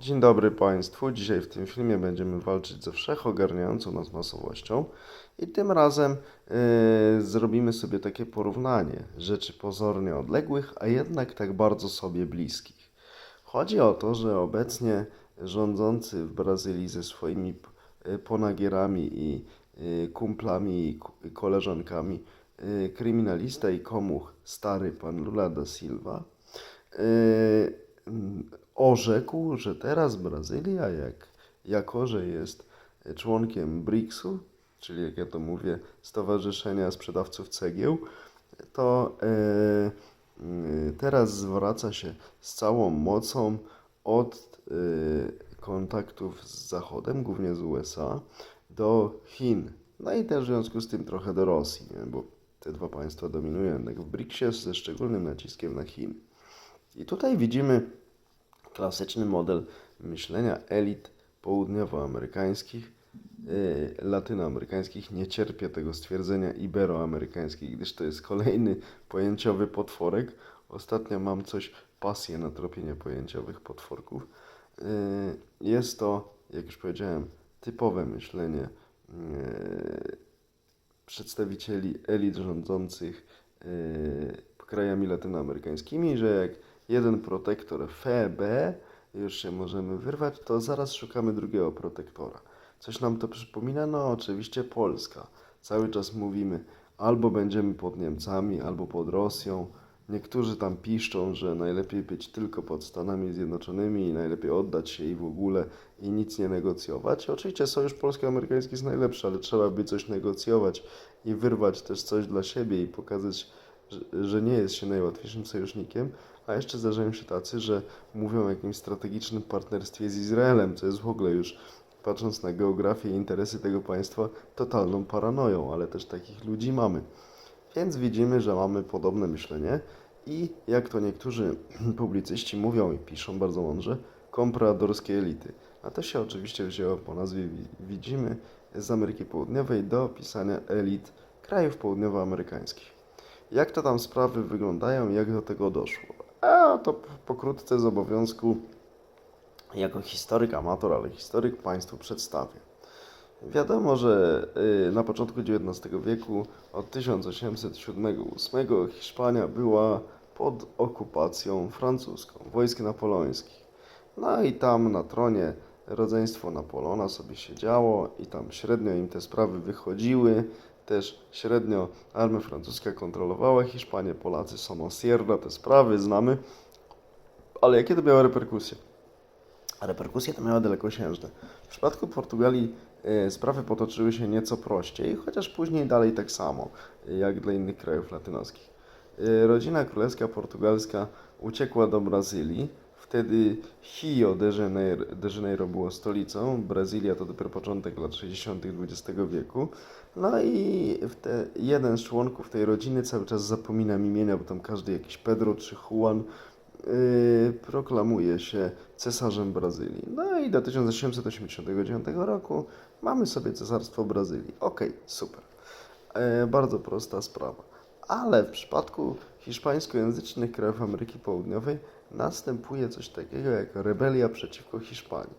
Dzień dobry Państwu. Dzisiaj w tym filmie będziemy walczyć ze wszechogarniającą nas masowością i tym razem e, zrobimy sobie takie porównanie rzeczy pozornie odległych, a jednak tak bardzo sobie bliskich. Chodzi o to, że obecnie rządzący w Brazylii ze swoimi e, ponagierami i e, kumplami i koleżankami e, kryminalista i komuch stary pan Lula da Silva mm, orzekł, że teraz Brazylia, jak, jako że jest członkiem BRICS-u, czyli jak ja to mówię, Stowarzyszenia Sprzedawców Cegieł, to e, mm, teraz zwraca się z całą mocą od e, kontaktów z Zachodem, głównie z USA, do Chin. No i też w związku z tym trochę do Rosji, nie? bo te dwa państwa dominują jednak w BRICS-ie ze szczególnym naciskiem na Chiny. I tutaj widzimy klasyczny model myślenia elit południowoamerykańskich, yy, latynoamerykańskich. Nie cierpię tego stwierdzenia iberoamerykańskich, gdyż to jest kolejny pojęciowy potworek. Ostatnio mam coś, pasję na tropienie pojęciowych potworków. Yy, Jest to, jak już powiedziałem, typowe myślenie yy, przedstawicieli elit rządzących krajami latynoamerykańskimi, że jak jeden protektor FB już się możemy wyrwać, to zaraz szukamy drugiego protektora. Coś nam to przypomina? No oczywiście Polska. Cały czas mówimy albo będziemy pod Niemcami, albo pod Rosją. Niektórzy tam piszczą, że najlepiej być tylko pod Stanami Zjednoczonymi i najlepiej oddać się i w ogóle i nic nie negocjować. Oczywiście sojusz polsko-amerykański jest najlepszy, ale trzeba by coś negocjować i wyrwać też coś dla siebie i pokazać, że, nie jest się najłatwiejszym sojusznikiem. A jeszcze zdarzają się tacy, że mówią o jakimś strategicznym partnerstwie z Izraelem, co jest w ogóle już, patrząc na geografię i interesy tego państwa, totalną paranoją, ale też takich ludzi mamy. Więc widzimy, że mamy podobne myślenie i jak to niektórzy publicyści mówią i piszą bardzo mądrze, kompradorskie elity. A to się oczywiście wzięło po nazwie wi- widzimy z Ameryki Południowej do opisania elit krajów południowoamerykańskich. Jak to tam sprawy wyglądają jak do tego doszło? A to pokrótce z obowiązku jako historyk amator, ale historyk Państwu przedstawię. Wiadomo, że y, na początku XIX wieku, od 1807-18, Hiszpania była pod okupacją francuską, wojsk napoleońskich. No i tam na tronie rodzeństwo Napoleona sobie siedziało i tam średnio im te sprawy wychodziły. Też średnio armia francuska kontrolowała Hiszpanię, Polacy są Sierra, te sprawy znamy. Ale jakie to miało reperkusje? A reperkusje to miały dalekosiężne. W przypadku Portugalii e, sprawy potoczyły się nieco prościej, chociaż później dalej tak samo, jak dla innych krajów latynoskich. E, Rodzina królewska portugalska uciekła do Brazylii. Wtedy Rio de Janeiro, de Janeiro było stolicą. Brazylia to dopiero początek lat 60. XX wieku. No i te, jeden z członków tej rodziny cały czas zapominam imienia, bo tam każdy jakiś Pedro czy Juan yy, proklamuje się cesarzem Brazylii. No i do 1889 roku mamy sobie cesarstwo Brazylii. Okej, super. E, bardzo prosta sprawa. Ale w przypadku hiszpańskojęzycznych krajów Ameryki Południowej następuje coś takiego jak rebelia przeciwko Hiszpanii.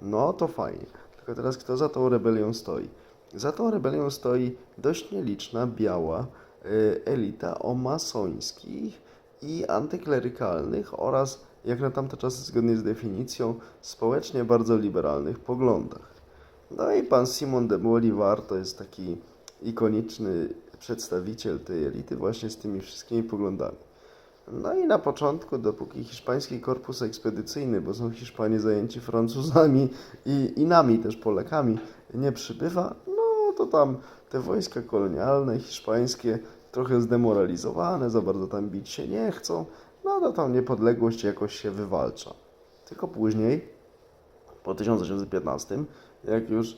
No to fajnie. Tylko teraz kto za tą rebelią stoi? Za tą rebelią stoi dość nieliczna, biała y, elita o masońskich i antyklerykalnych oraz, jak na tamte czasy zgodnie z definicją, społecznie bardzo liberalnych poglądach. No i pan Simon de Bolivar to jest taki ikoniczny przedstawiciel tej elity właśnie z tymi wszystkimi poglądami. No i na początku, dopóki hiszpański korpus ekspedycyjny, bo są Hiszpanie zajęci Francuzami i, i nami też Polakami, nie przybywa, no to tam te wojska kolonialne hiszpańskie trochę zdemoralizowane, za bardzo tam bić się nie chcą, no to tam niepodległość jakoś się wywalcza. Tylko później, po 1815, jak już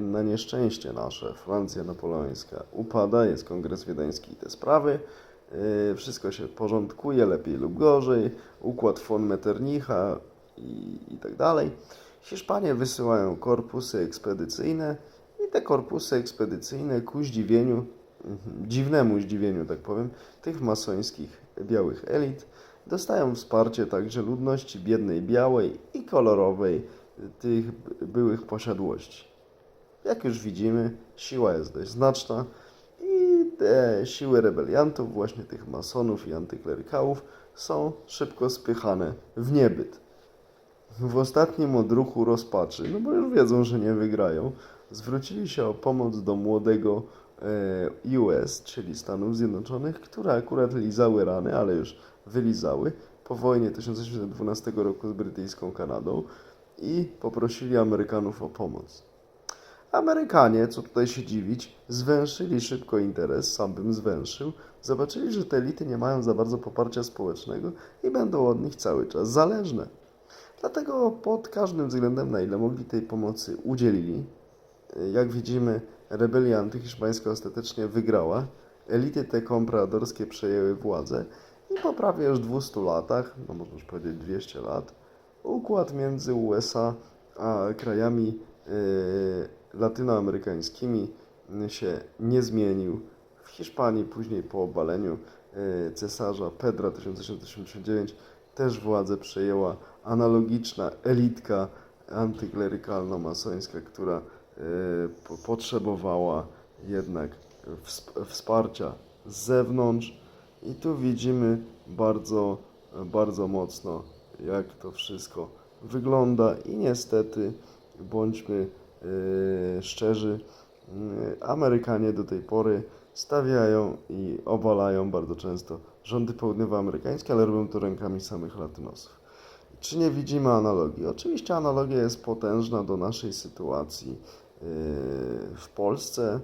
na nieszczęście nasze, Francja napoleońska upada, jest kongres wiedeński i te sprawy, yy, wszystko się porządkuje lepiej lub gorzej, układ von Metternicha i, i tak dalej. Hiszpanie wysyłają korpusy ekspedycyjne i te korpusy ekspedycyjne ku zdziwieniu, mhm, dziwnemu zdziwieniu, tak powiem, tych masońskich białych elit dostają wsparcie także ludności biednej białej i kolorowej tych by- byłych posiadłości. Jak już widzimy, siła jest dość znaczna i te siły rebeliantów, właśnie tych masonów i antyklerykałów, są szybko spychane w niebyt. W ostatnim odruchu rozpaczy, no bo już wiedzą, że nie wygrają, zwrócili się o pomoc do młodego e, US, czyli Stanów Zjednoczonych, które akurat lizały rany, ale już wylizały po wojnie 1812 roku z brytyjską Kanadą i poprosili Amerykanów o pomoc. Amerykanie, co tutaj się dziwić, zwęszyli szybko interes, sam bym zwęszył, zobaczyli, że te elity nie mają za bardzo poparcia społecznego i będą od nich cały czas zależne. Dlatego pod każdym względem, na ile mogli tej pomocy, udzielili. Jak widzimy, rebelia antyhiszpańska ostatecznie wygrała. Elity te kompradorskie przejęły władzę i po prawie już 200 latach, no można już powiedzieć 200 lat, układ między USA a krajami e, latynoamerykańskimi się nie zmienił. W Hiszpanii później po obaleniu e, cesarza Pedra 1889 też władzę przejęła analogiczna elitka antyklerykalno-masońska, która e, po- potrzebowała jednak wsp- wsparcia z zewnątrz. I tu widzimy bardzo, bardzo mocno, jak to wszystko wygląda. I niestety, bądźmy szczerzy, e, Amerykanie do tej pory stawiają i obalają bardzo często rządy południowoamerykańskie, ale robią to rękami samych latynosów. Czy nie widzimy analogii? Oczywiście analogia jest potężna do naszej sytuacji yy, w Polsce,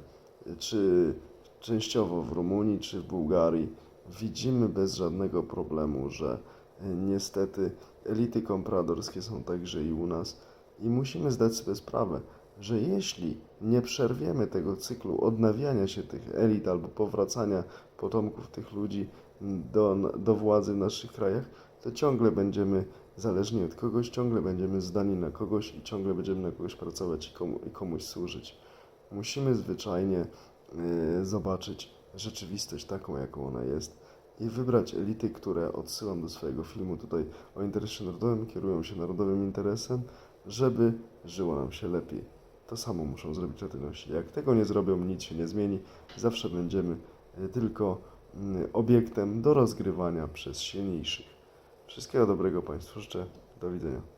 czy częściowo w Rumunii, czy w Bułgarii. Widzimy bez żadnego problemu, że niestety elity kompradorskie są także i u nas i musimy zdać sobie sprawę, że jeśli nie przerwiemy tego cyklu odnawiania się tych elit albo powracania potomków tych ludzi do, do władzy w naszych krajach, to ciągle będziemy zależni od kogoś, ciągle będziemy zdani na kogoś i ciągle będziemy na kogoś pracować i, komu, i komuś służyć. Musimy zwyczajnie y, zobaczyć rzeczywistość taką, jaką ona jest i wybrać elity, które odsyłam do swojego filmu tutaj o interesie narodowym, kierują się narodowym interesem, żeby żyło nam się lepiej. To samo muszą zrobić latynosi. Jak tego nie zrobią, nic się nie zmieni. Zawsze będziemy y, tylko y, obiektem do rozgrywania przez silniejszych. Wszystkiego dobrego Państwu życzę. Do widzenia.